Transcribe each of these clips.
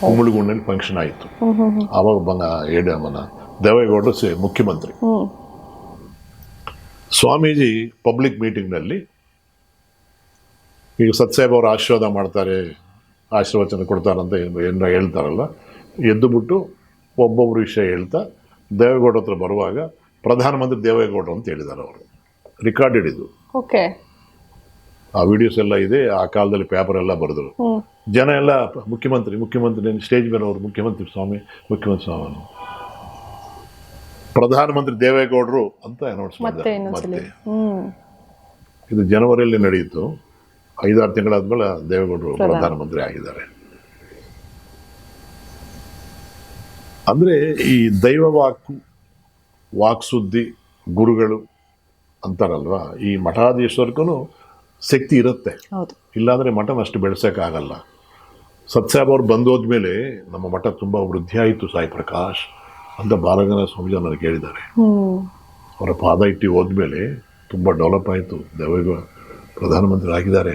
ಕುಂಬಳಗುಂಡಲ್ಲಿ function ಆಯಿತು. ಆವಾಗ ಬಂಗ ಏಡಮ್ಮನ ದೇವೇಗೌಡರು ಸೇ ಮುಖ್ಯಮಂತ್ರಿ. ಸ್ವಾಮೀಜಿ ಪಬ್ಲಿಕ್ ಮೀಟಿಂಗ್ನಲ್ಲಿ ಈಗ ಸತ್ಸಾಹೇಬ್ ಅವರು ಆಶೀರ್ವಾದ ಮಾಡ್ತಾರೆ ಆಶೀರ್ವಚನ ಕೊಡ್ತಾರಂತ ಏನು ಹೇಳ್ತಾರಲ್ಲ ಎದ್ದು ಬಿಟ್ಟು ಒಬ್ಬೊಬ್ಬರು ವಿಷಯ ಹೇಳ್ತಾ ದೇವೇಗೌಡ ಹತ್ರ ಬರುವಾಗ ಪ್ರಧಾನಮಂತ್ರಿ ದೇವೇಗೌಡರು ಅಂತ ಹೇಳಿದ್ದಾರೆ ಅವರು. ರೆಕಾರ್ಡೆಡ್ ಇದು ಓಕೆ ಆ ವಿಡಿಯೋಸ್ ಎಲ್ಲ ಇದೆ ಆ ಕಾಲದಲ್ಲಿ ಪೇಪರ್ ಎಲ್ಲ ಬರೆದ್ರು ಜನ ಎಲ್ಲ ಮುಖ್ಯಮಂತ್ರಿ ಮುಖ್ಯಮಂತ್ರಿ ಸ್ಟೇಜ್ ಮೇಲೆ ಅವರು ಮುಖ್ಯಮಂತ್ರಿ ಸ್ವಾಮಿ ಮುಖ್ಯಮಂತ್ರಿ ಸ್ವಾಮಿ. ಪ್ರಧಾನಮಂತ್ರಿ ದೇವೇಗೌಡರು ಅಂತ ಅನೌನ್ಸ್ ಮಾಡಿದ್ದಾರೆ. ಮತ್ತೆ ಇದು ಜನವರಿಯಲ್ಲಿ ನಡೆಯಿತು. ಐದಾರು ತಿಂಗಳಾದ್ಮೇಲೆ ದೇವೇಗೌಡರು ಪ್ರಧಾನ. ಪ್ರಧಾನಮಂತ್ರಿ ಆಗಿದ್ದಾರೆ. ಅಂದ್ರೆ ಈ ದೈವ ವಾಕು ವಾಕ್ಸುದ್ದಿ ಗುರುಗಳು ಅಂತಾರಲ್ವಾ ಈ ಮಠಾಧೀಶ್ವರಕ್ಕೂ ಶಕ್ತಿ ಇರುತ್ತೆ. ಇಲ್ಲಾಂದ್ರೆ ಮಠನ ಅಷ್ಟು ಬೆಳೆಸೋಕ್ಕಾಗಲ್ಲ. ಸತ್ಸಾಬ್ ಅವ್ರು ಬಂದೋದ್ಮೇಲೆ ನಮ್ಮ ಮಠ ತುಂಬ ವೃದ್ಧಿ ಆಯಿತು ಸಾಯಿ ಪ್ರಕಾಶ್ ಅಂತ ಬಾಲಗಂಗ ಸ್ವಾಮೀಜಿ ನನಗೆ ಹೇಳಿದ್ದಾರೆ. ಅವರ ಪಾದ ಇಟ್ಟು ಹೋದ್ಮೇಲೆ ತುಂಬ ಡೆವಲಪ್ ಆಯಿತು. ದೇವ ಪ್ರಧಾನಮಂತ್ರಿ ಆಗಿದ್ದಾರೆ.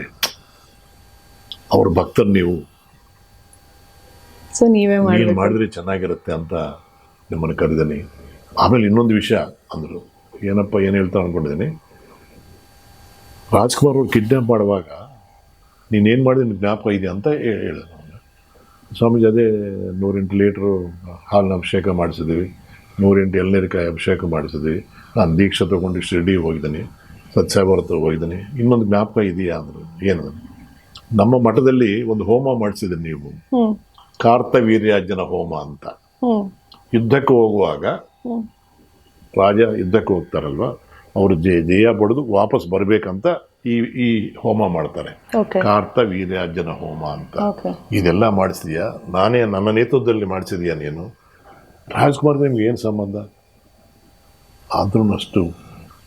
ಅವ್ರ ಭಕ್ತರು ನೀವು. ಸೊ ನೀವೇ ನೀವು ಮಾಡಿದ್ರೆ ಚೆನ್ನಾಗಿರುತ್ತೆ ಅಂತ ನಿಮ್ಮನ್ನು ಕರೆದೀನಿ ಆಮೇಲೆ ಇನ್ನೊಂದು ವಿಷಯ ಅಂದರು. ಏನಪ್ಪ ಏನು ಹೇಳ್ತಾ ಅನ್ಕೊಂಡಿದ್ದೀನಿ? ರಾಜ್ಕುಮಾರ್ ಅವ್ರು ಕಿಡ್ನಾಪ್ ಮಾಡುವಾಗ ನೀನೇನು ಮಾಡಿದೆ ನಿನ್ಗೆ ಜ್ಞಾಪಕ ಇದೆ ಅಂತ ಹೇಳಿದೆ ಸ್ವಾಮೀಜಿ ಅದೇ ನೂರೆಂಟು ಲೀಟ್ರು ಹಾಲಿನ ಅಭಿಷೇಕ ಮಾಡಿಸಿದ್ವಿ. ನೂರೆಂಟು ಎಳ್ನೀರಿಕಾಯಿ ಅಭಿಷೇಕ ಮಾಡಿಸಿದ್ವಿ. ನಾನು ದೀಕ್ಷೆ ತೊಗೊಂಡು ಶಿರ್ಡಿ ಹೋಗಿದ್ದೀನಿ. ಸತ್ಸಾಬ್ ಹತ್ರ ಹೋಗಿದ್ದೀನಿ. ಇನ್ನೊಂದು ಜ್ಞಾಪಕ ಇದೆಯಾ ಅಂದರು ಏನು ನಮ್ಮ ಮಠದಲ್ಲಿ ಒಂದು ಹೋಮ ಮಾಡಿಸಿದ್ರಿ ನೀವು. ಹ್ಮ್. ಕಾರ್ತವೀರ್ಯಾರ್ಜನ ಹೋಮ ಅಂತ. ಯುದ್ಧಕ್ಕೆ ಹೋಗುವಾಗ ರಾಜ ಯುದ್ಧಕ್ಕೆ ಹೋಗ್ತಾರಲ್ವ? ಅವರು ಜಯ ಜಯ ಬಡಿದು ವಾಪಸ್ ಬರಬೇಕಂತ ಈ ಈ ಹೋಮ ಮಾಡ್ತಾರೆ. ಕಾರ್ತ ವೀರ್ಯಾರ್ಜನ ಹೋಮ ಅಂತ. ಇದೆಲ್ಲ ಮಾಡಿಸಿದ್ಯಾ ನಾನೇ ನನ್ನ ನೇತೃತ್ವದಲ್ಲಿ ಮಾಡಿಸಿದ್ಯಾ ನೀನು? ರಾಜ್ಕುಮಾರ್ ನಿಮ್ಗೆ ಏನು ಸಂಬಂಧ? ಆದ್ರೂ ಅಷ್ಟು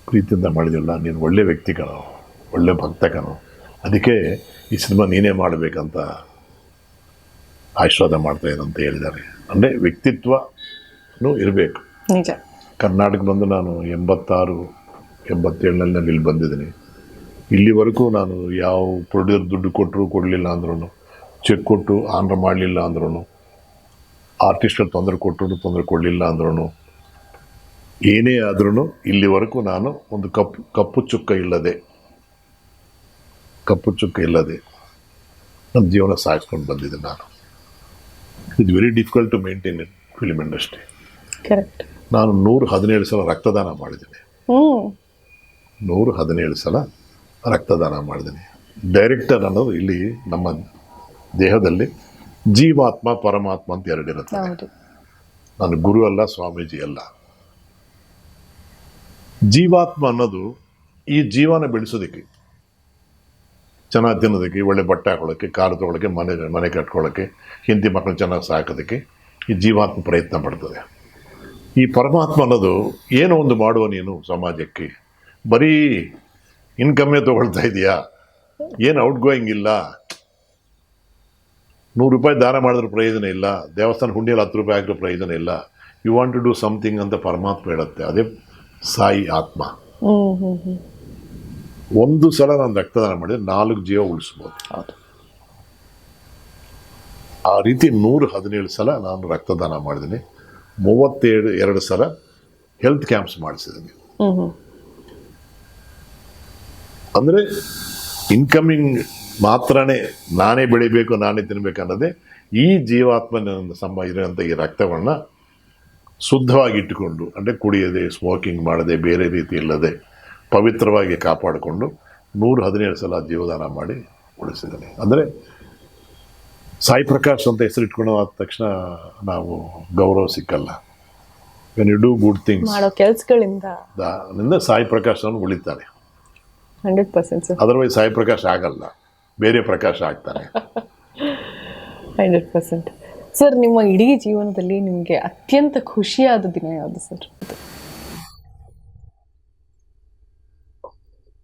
ಪ್ರೀತಿಯಿಂದ ಮಾಡಿದಿಲ್ಲ ನೀನು ಒಳ್ಳೆ ವ್ಯಕ್ತಿ ಕಣೋ ಒಳ್ಳೆ ಭಕ್ತ ಕಣೋ. ಅದಕ್ಕೆ ಈ ಸಿನಿಮಾ ನೀನೇ ಮಾಡಬೇಕಂತ ಆಶೀರ್ವಾದ ಮಾಡ್ತಾ ಅಂತ ಹೇಳಿದ್ದಾರೆ. ಅಂದರೆ ವ್ಯಕ್ತಿತ್ವನೂ ಇರಬೇಕು. ನಿಜ. ಕರ್ನಾಟಕ ಬಂದು ನಾನು ಎಂಬತ್ತಾರು ಎಂಬತ್ತೇಳನಲ್ಲಿ ನಾನು ಇಲ್ಲಿ ಬಂದಿದ್ದೀನಿ. ಇಲ್ಲಿವರೆಗೂ ನಾನು ಯಾವ ಪ್ರೊಡ್ಯೂಸರ್ ದುಡ್ಡು ಕೊಟ್ಟರು ಕೊಡಲಿಲ್ಲ ಅಂದ್ರೂ ಚೆಕ್ ಕೊಟ್ಟು ಆನ್ರ ಮಾಡಲಿಲ್ಲ ಅಂದ್ರೂ ಆರ್ಟಿಸ್ಟ್ಗಳು ತೊಂದರೆ ಕೊಟ್ಟರು ತೊಂದರೆ ಕೊಡಲಿಲ್ಲ ಅಂದ್ರೂ ಏನೇ ಆದ್ರೂ ಇಲ್ಲಿವರೆಗೂ ನಾನು ಒಂದು ಕಪ್ಪು ಕಪ್ಪು ಚುಕ್ಕ ಇಲ್ಲದೆ ಕಪ್ಪು ಚುಕ್ಕ ಇಲ್ಲದೆ ನನ್ನ ಜೀವನ ಸಾಗಿಸ್ಕೊಂಡು ಬಂದಿದ್ದೆ ನಾನು. It's very difficult to maintain in film industry correct ನಾನು ನೂರು ಹದಿನೇಳು ಸಲ ರಕ್ತದಾನ ಮಾಡಿದ್ದೀನಿ. ನೂರು ಹದಿನೇಳು ಸಲ ರಕ್ತದಾನ ಮಾಡಿದ್ದೀನಿ. ಡೈರೆಕ್ಟರ್ ಅನ್ನೋದು ಇಲ್ಲಿ ನಮ್ಮ ದೇಹದಲ್ಲಿ ಜೀವಾತ್ಮ ಪರಮಾತ್ಮ ಅಂತ ಎರಡಿರುತ್ತೆ. ನಾನು ಗುರು ಅಲ್ಲ ಸ್ವಾಮೀಜಿ ಅಲ್ಲ. ಜೀವಾತ್ಮ ಅನ್ನೋದು ಈ ಜೀವನ ಬೆಳೆಸೋದಕ್ಕೆ ಚೆನ್ನಾಗಿ ತಿನ್ನೋದಕ್ಕೆ ಒಳ್ಳೆ ಬಟ್ಟೆ ಹಾಕೊಳ್ಳೋಕ್ಕೆ ಕಾರು ತೊಗೊಳಕ್ಕೆ ಮನೆ ಮನೆ ಕಟ್ಕೊಳ್ಳೋಕ್ಕೆ ಹಿಂದಿ ಮಕ್ಕಳು ಚೆನ್ನಾಗಿ ಸಾಕೋದಕ್ಕೆ ಈ ಜೀವಾತ್ಮ ಪ್ರಯತ್ನ ಪಡ್ತದೆ. ಈ ಪರಮಾತ್ಮ ಅನ್ನೋದು ಏನೋ ಒಂದು ಮಾಡುವ ನೀನು ಸಮಾಜಕ್ಕೆ ಬರೀ ಇನ್ಕಮ್ಮೇ ತಗೊಳ್ತಾ ಇದೆಯಾ? ಏನು ಔಟ್ ಗೋಯಿಂಗ್ ಇಲ್ಲ? ನೂರು ರೂಪಾಯಿ ದಾನ ಮಾಡಿದ್ರೆ ಪ್ರಯೋಜನ ಇಲ್ಲ. ದೇವಸ್ಥಾನ ಹುಂಡಿಯಲ್ಲಿ ಹತ್ತು ರೂಪಾಯಿ ಹಾಕಿದ್ರೆ ಪ್ರಯೋಜನ ಇಲ್ಲ. You want to do something ಅಂತ ಪರಮಾತ್ಮ ಹೇಳುತ್ತೆ. ಅದೇ ಸಾಯಿ ಆತ್ಮ. ಒಂದು ಸಲ ನಾನು ರಕ್ತದಾನ ಮಾಡಿದ್ರೆ ನಾಲ್ಕು ಜೀವ ಉಳಿಸ್ಬೋದು. ಆ ರೀತಿ ನೂರು ಹದಿನೇಳು ಸಲ ನಾನು ರಕ್ತದಾನ ಮಾಡಿದ್ದೀನಿ. ಮೂವತ್ತೇಳು ಎರಡು ಸಲ ಹೆಲ್ತ್ ಕ್ಯಾಂಪ್ಸ್ ಮಾಡಿಸಿದ್ದೀನಿ. ಅಂದರೆ ಇನ್ಕಮಿಂಗ್ ಮಾತ್ರನೇ ನಾನೇ ಬೆಳಿಬೇಕು ನಾನೇ ತಿನ್ನಬೇಕು ಅನ್ನೋದೇ ಈ ಜೀವಾತ್ಮನ ಸಂಬ ಇರೋಂಥ ಈ ರಕ್ತವನ್ನು ಶುದ್ಧವಾಗಿಟ್ಟುಕೊಂಡು ಅಂದರೆ ಕುಡಿಯದೆ ಸ್ಮೋಕಿಂಗ್ ಮಾಡದೆ ಬೇರೆ ರೀತಿ ಇಲ್ಲದೆ ಪವಿತ್ರವಾಗಿ ಕಾಪಾಡಿಕೊಂಡು ನೂರು ಹದಿನೇಳು ಸಲ ಜೀವದಾನ ಮಾಡಿ ಉಳಿಸಿದ್ದಾನೆ. ಅಂದರೆ ಸಾಯಿ ಪ್ರಕಾಶ್ ಅಂತ ಹೆಸರಿಟ್ಕೊಂಡು ಆದ ತಕ್ಷಣ ನಾವು ಗೌರವ ಸಿಕ್ಕಲ್ಲ. When you do good things ಮಾಡೋ ಕೆಲ್ಸಗಳಿಂದ. ಸಾಯಿ ಪ್ರಕಾಶ್ ಅವನು ಉಳಿತಾನೆ. Hundred percent sir. Otherwise Sai Prakash ಆಗಲ್ಲ. ಬೇರೆ ಪ್ರಕಾಶ್ ಆಗ್ತಾನೆ. Hundred percent. ಸರ್ ನಿಮ್ಮ ಇಡೀ ಜೀವನದಲ್ಲಿ ನಿಮಗೆ ಅತ್ಯಂತ ಖುಷಿಯಾದ ದಿನ ಯಾವುದು ಸರ್?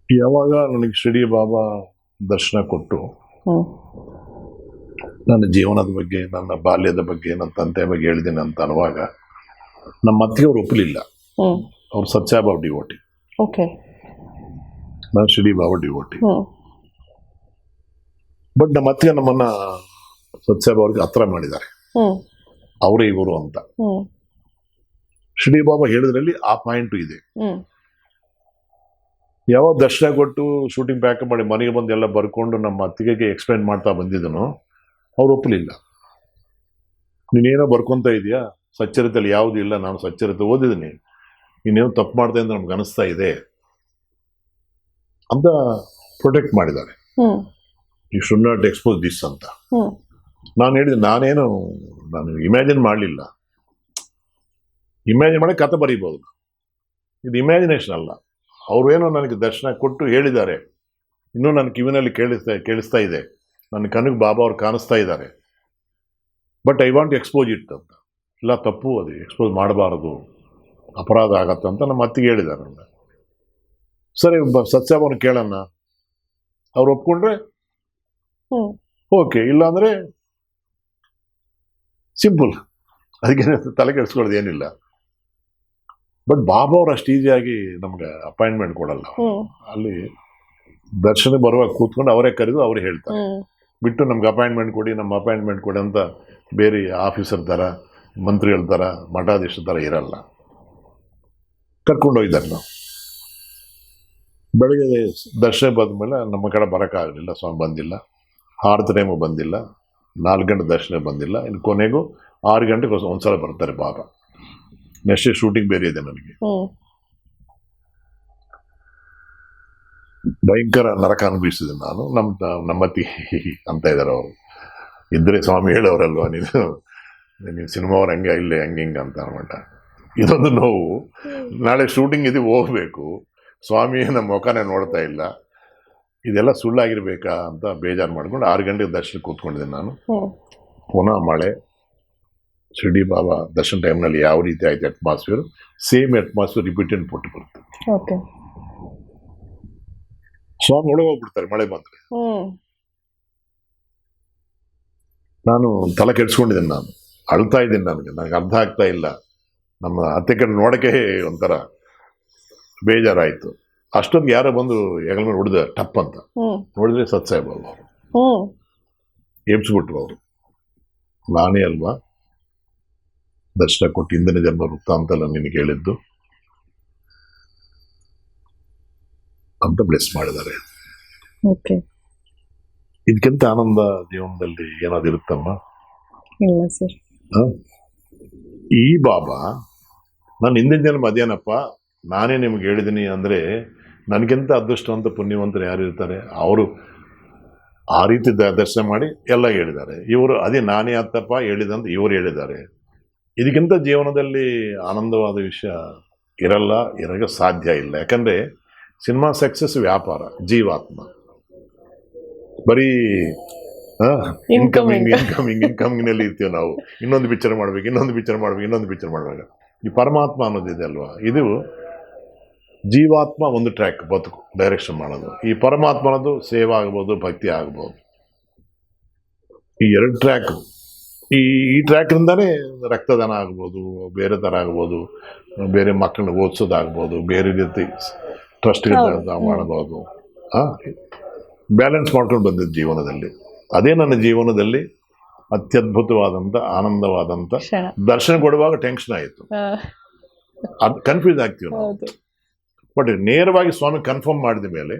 ಯಾವಾಗ ನನಗೆ ಶಿಡಿ ಬಾಬಾ ದರ್ಶನ ಕೊಟ್ಟು ನನ್ನ ಜೀವನದ ಬಗ್ಗೆ ನನ್ನ ಬಾಲ್ಯದ ಬಗ್ಗೆ ನನ್ನ ತಂದೆ ಬಗ್ಗೆ ಹೇಳಿದ್ದೀನಿ ಅಂತ ಅನ್ನುವಾಗ ನಮ್ಮ ಅತ್ತಿಗೆ ಅವ್ರು ಒಪ್ಪಲಿಲ್ಲ ಅವ್ರು ಸತ್ಯಾಬಾಬ್ ಡಿವೋಟಿ ಓಕೆ ನಾನು ಶಿಡಿ ಬಾಬಾ ಡಿವೋಟಿ. ಬಟ್ ನಮ್ಮ ಅತ್ತಿಗೆ ನಮ್ಮನ್ನ ಸತ್ಸಾಬ್ ಅವ್ರಿಗೆ ಹತ್ರ ಮಾಡಿದ್ದಾರೆ. ಅವರೇ ಇವರು ಅಂತ. ಶಿಡಿ ಬಾಬಾ ಹೇಳಿದ್ರಲ್ಲಿ ಆ ಪಾಯಿಂಟು ಇದೆ. ಯಾವಾಗ ಯಾವ ದರ್ಶನ ಕೊಟ್ಟು ಶೂಟಿಂಗ್ ಪ್ಯಾಕ್ ಮಾಡಿ ಮನೆಗೆ ಬಂದು ಎಲ್ಲ ಬರ್ಕೊಂಡು ನಮ್ಮ ಅತ್ತಿಗೆಗೆ ಎಕ್ಸ್ಪ್ಲೈನ್ ಮಾಡ್ತಾ ಬಂದಿದ್ದನು ಅವ್ರು ಒಪ್ಪಲಿಲ್ಲ. ನೀನೇನೋ ಬರ್ಕೊಂತ ಇದೆಯಾ? ಸಚ್ಚರಿತಲ್ಲಿ ಯಾವುದೂ ಇಲ್ಲ ನಾನು ಸಚ್ಚರಿತೆ ಓದಿದ್ದೀನಿ. ನೀನೇನೋ ತಪ್ಪು ಮಾಡ್ದೆ ಅಂತ ನಮ್ಗೆ ಅನಿಸ್ತಾ ಇದೆ. ಅಂತ ಪ್ರೊಟೆಕ್ಟ್ ಮಾಡಿದ್ದಾರೆ. You should not expose this ಅಂತ. ನಾನು ಹೇಳಿದೆ ನಾನೇನು ನಾನು ಇಮ್ಯಾಜಿನ್ ಮಾಡಲಿಲ್ಲ. ಇಮ್ಯಾಜಿನ್ ಮಾಡಿ ಕತೆ ಬರೀಬೋದು ಇದು ಇಮ್ಯಾಜಿನೇಷನ್ ಅಲ್ಲ. ಅವರು ಏನೋ ನನಗೆ ದರ್ಶನ ಕೊಟ್ಟು ಹೇಳಿದ್ದಾರೆ. ಇನ್ನೂ ನನ್ನ ಕಿವಿನಲ್ಲಿ ಕೇಳಿಸ್ತಾ ಕೇಳಿಸ್ತಾ ಇದೆ. ನನ್ನ ಕನಗೆ ಬಾಬಾ ಅವ್ರು ಕಾಣಿಸ್ತಾ ಇದ್ದಾರೆ. But I want expose it ಅಂತ. ಇಲ್ಲ ತಪ್ಪು ಅದು. ಎಕ್ಸ್ಪೋಸ್ ಮಾಡಬಾರದು. ಅಪರಾಧ ಆಗತ್ತೆ ಅಂತ ನಮ್ಮ ಅತ್ತಿಗೆ ಹೇಳಿದ್ದಾರೆ. ಸರಿ ಸತ್ಯಭಾವನ ಕೇಳೋಣ ಅವ್ರು ಒಪ್ಕೊಂಡ್ರೆ? ಓಕೆ ಇಲ್ಲಾಂದರೆ ಸಿಂಪಲ್. ಅದಕ್ಕೆ ತಲೆ ಕೆಡಿಸ್ಕೊಳ್ಳೋದು ಏನಿಲ್ಲ. ಬಟ್ ಬಾಬಾ ಅವ್ರು ಅಷ್ಟು ಈಸಿಯಾಗಿ ನಮ್ಗೆ ಅಪಾಯಿಂಟ್ಮೆಂಟ್ ಕೊಡಲ್ಲ. ಅಲ್ಲಿ ದರ್ಶನ ಬರುವಾಗ ಕೂತ್ಕೊಂಡು ಅವರೇ ಕರೆದು ಅವರೇ ಹೇಳ್ತಾರೆ. ಬಿಟ್ಟು ನಮ್ಗೆ ಅಪಾಯಿಂಟ್ಮೆಂಟ್ ಕೊಡಿ ನಮ್ಮ ಅಪಾಯಿಂಟ್ಮೆಂಟ್ ಕೊಡಿ ಅಂತ ಬೇರೆ ಆಫೀಸರ್ ಥರ ಮಂತ್ರಿಗಳ ಥರ ಮಠಾಧೀಶರ ಥರ ಇರಲ್ಲ. ಕರ್ಕೊಂಡು ಹೋಗಿದ್ದಾರೆ ನಾವು. ಬೆಳಗ್ಗೆ ದರ್ಶನ ಬಂದಮೇಲೆ ನಮ್ಮ ಕಡೆ ಬರೋಕ್ಕಾಗಲಿಲ್ಲ ಸ್ವಾಮಿ ಬಂದಿಲ್ಲ. ಆರು ಟೈಮು ಬಂದಿಲ್ಲ ನಾಲ್ಕು ಗಂಟೆ ದರ್ಶನ ಬಂದಿಲ್ಲ. ಇನ್ನು ಕೊನೆಗೂ ಆರು ಗಂಟೆಗೆ ಒಂದ್ಸಲ ಬರ್ತಾರೆ ಬಾಬಾ ನೆಕ್ಸ್ಟ್ ಶೂಟಿಂಗ್ ಬೇರೆ ಇದೆ ನನಗೆ ಭಯಂಕರ ನರಕ ಅನುಭವಿಸಿದೆ ನಾನು. ನಮ್ಮ ನಮ್ಮತ್ತಿ ಅಂತ ಇದ್ದಾರೆ ಅವರು. ಇದ್ರೆ ಸ್ವಾಮಿ ಹೇಳೋರಲ್ವಾ ನೀನು? ನೀನು ಸಿನಿಮಾವ್ರು ಹಂಗೆ ಇಲ್ಲೇ ಹಂಗೆ ಹಿಂಗೆ ಅಂತ ಅನ್ಬಿಟ್ಟ. ಇದೊಂದು ನೋವು. ನಾಳೆ ಶೂಟಿಂಗ್ ಇದೆ ಹೋಗ್ಬೇಕು. ಸ್ವಾಮಿ ನಮ್ಮ ಮುಖನೇ ನೋಡ್ತಾ ಇಲ್ಲ. ಇದೆಲ್ಲ ಸುಳ್ಳಾಗಿರ್ಬೇಕಾ ಅಂತ ಬೇಜಾರು ಮಾಡ್ಕೊಂಡು ಆರು ಗಂಟೆಗೆ ದರ್ಶನ ಕೂತ್ಕೊಂಡಿದ್ದೆ ನಾನು. ಪುನಃ ಮಳೆ. ಶಿರ್ಡಿ ಬಾಬಾ ದರ್ಶನ ಟೈಮ್ನಲ್ಲಿ ಯಾವ ರೀತಿ ಆಯ್ತು ಅಟ್ಮಾಸ್ಫಿಯರ್ ಸೇಮ್ ಅಟ್ಮಾಸ್ಫಿಯರ್ ರಿಪೀಟೆಡ್ ಪಟ್ಟು ಬರುತ್ತೆ. ಓಕೆ ಸ್ವಾಮಿ ಒಳಗೆ ಹೋಗ್ಬಿಡ್ತಾರೆ ಮಳೆ ಬಂದರೆ. ನಾನು ತಲೆ ಕೆಡಿಸ್ಕೊಂಡಿದ್ದೀನಿ ನಾನು. ಅಳ್ತಾ ಇದ್ದೀನಿ ನನಗೆ. ನನಗೆ ಅರ್ಥ ಆಗ್ತಾ ಇಲ್ಲ. ನಮ್ಮ ಅತ್ತೆ ಕಡೆ ನೋಡೋಕ್ಕೆ ಒಂಥರ ಬೇಜಾರಾಯಿತು. ಅಷ್ಟೊಂದು ಯಾರೋ ಬಂದು ಹೆಗಲ ಮೇಲೆ ಹೊಡೆದ ಟಪ್ ಅಂತ. ನೋಡಿದ್ರೆ ಸತ್ಸಾಹೇಬ್ ಅಲ್ವಾ ಅವರು ಎಬ್ಸ್ಬಿಟ್ರು ಅವರು. ನಾನೇ ಅಲ್ವಾ? ದರ್ಶನ ಕೊಟ್ಟು ಹಿಂದಿನ ಜನ್ಮ ವೃತ್ತಾಂತಲ್ಲ ನಿನಗೆ ಹೇಳಿದ್ದು. ಅಂತ ಬ್ಲೆಸ್ ಮಾಡಿದ್ದಾರೆ. ಇದಕ್ಕಿಂತ ಆನಂದ ಜೀವನದಲ್ಲಿ ಏನಾದ್ರು ಇರುತ್ತಮ್ಮ ಇಲ್ಲ ಸರ್? ಈ ಬಾಬಾ ನಾನು ಹಿಂದಿನ ಜನ್ಮ ಅದೇನಪ್ಪ ನಾನೇ ನಿಮ್ಗೆ ಹೇಳಿದ್ದೀನಿ ಅಂದರೆ ನನಗಿಂತ ಅದೃಷ್ಟವಂತ ಪುಣ್ಯವಂತರು ಯಾರು ಇರ್ತಾರೆ? ಅವರು ಆ ರೀತಿ ದರ್ಶನ ಮಾಡಿ ಎಲ್ಲ ಹೇಳಿದ್ದಾರೆ. ಇವರು ಅದೇ ನಾನೇ ಆತಪ್ಪ ಹೇಳಿದಂತ ಇವರು ಹೇಳಿದ್ದಾರೆ. ಇದಕ್ಕಿಂತ ಜೀವನದಲ್ಲಿ ಆನಂದವಾದ ವಿಷಯ ಇರಲ್ಲ ಇರಗ ಸಾಧ್ಯ ಇಲ್ಲ. ಯಾಕಂದರೆ ಸಿನಿಮಾ ಸಕ್ಸಸ್ ವ್ಯಾಪಾರ ಜೀವಾತ್ಮ. ಬರೀ ಇನ್ಕಮಿಂಗ್. ಇನ್ಕಮಿಂಗ್ ಇನ್ಕಮಿಂಗ್ನಲ್ಲಿ ಇರ್ತೀವಿ ನಾವು. ಇನ್ನೊಂದು ಪಿಕ್ಚರ್ ಮಾಡ್ಬೇಕು ಇನ್ನೊಂದು ಪಿಕ್ಚರ್ ಮಾಡ್ಬೇಕು ಇನ್ನೊಂದು ಪಿಕ್ಚರ್ ಮಾಡ್ಬೇಕು. ಈ ಪರಮಾತ್ಮ ಅನ್ನೋದಿದೆ ಅಲ್ವಾ? ಇದು ಜೀವಾತ್ಮ ಒಂದು ಟ್ರ್ಯಾಕ್ ಬದುಕು ಡೈರೆಕ್ಷನ್ ಮಾಡೋದು. ಈ ಪರಮಾತ್ಮನದು ಸೇವ ಆಗ್ಬೋದು ಭಕ್ತಿ ಆಗ್ಬೋದು. ಈ ಎರಡು ಟ್ರ್ಯಾಕ್ ಈ ಈ ಟ್ರ್ಯಾಕ್ರಿಂದನೇ ರಕ್ತದಾನ ಆಗ್ಬೋದು ಬೇರೆ ಥರ ಆಗ್ಬೋದು ಬೇರೆ ಮಕ್ಕಳನ್ನ ಓದಿಸೋದಾಗ್ಬೋದು ಬೇರೆ ರೀತಿ ಟ್ರಸ್ಟ್ ಮಾಡ್ಬೋದು. ಮಾಡ್ಬೋದು ಬ್ಯಾಲೆನ್ಸ್ ಮಾಡ್ಕೊಂಡು ಬಂದಿದ್ದು ಜೀವನದಲ್ಲಿ. ಅದೇ ನನ್ನ ಜೀವನದಲ್ಲಿ ಅತ್ಯದ್ಭುತವಾದಂಥ ಆನಂದವಾದಂಥ ದರ್ಶನ ಕೊಡುವಾಗ ಟೆನ್ಷನ್ ಆಯಿತು. ಅದು ಕನ್ಫ್ಯೂಸ್ ಆಗ್ತೀವಿ ನಾವು. ಬಟ್ ನೇರವಾಗಿ ಸ್ವಾಮಿ ಕನ್ಫರ್ಮ್ ಮಾಡಿದ ಮೇಲೆ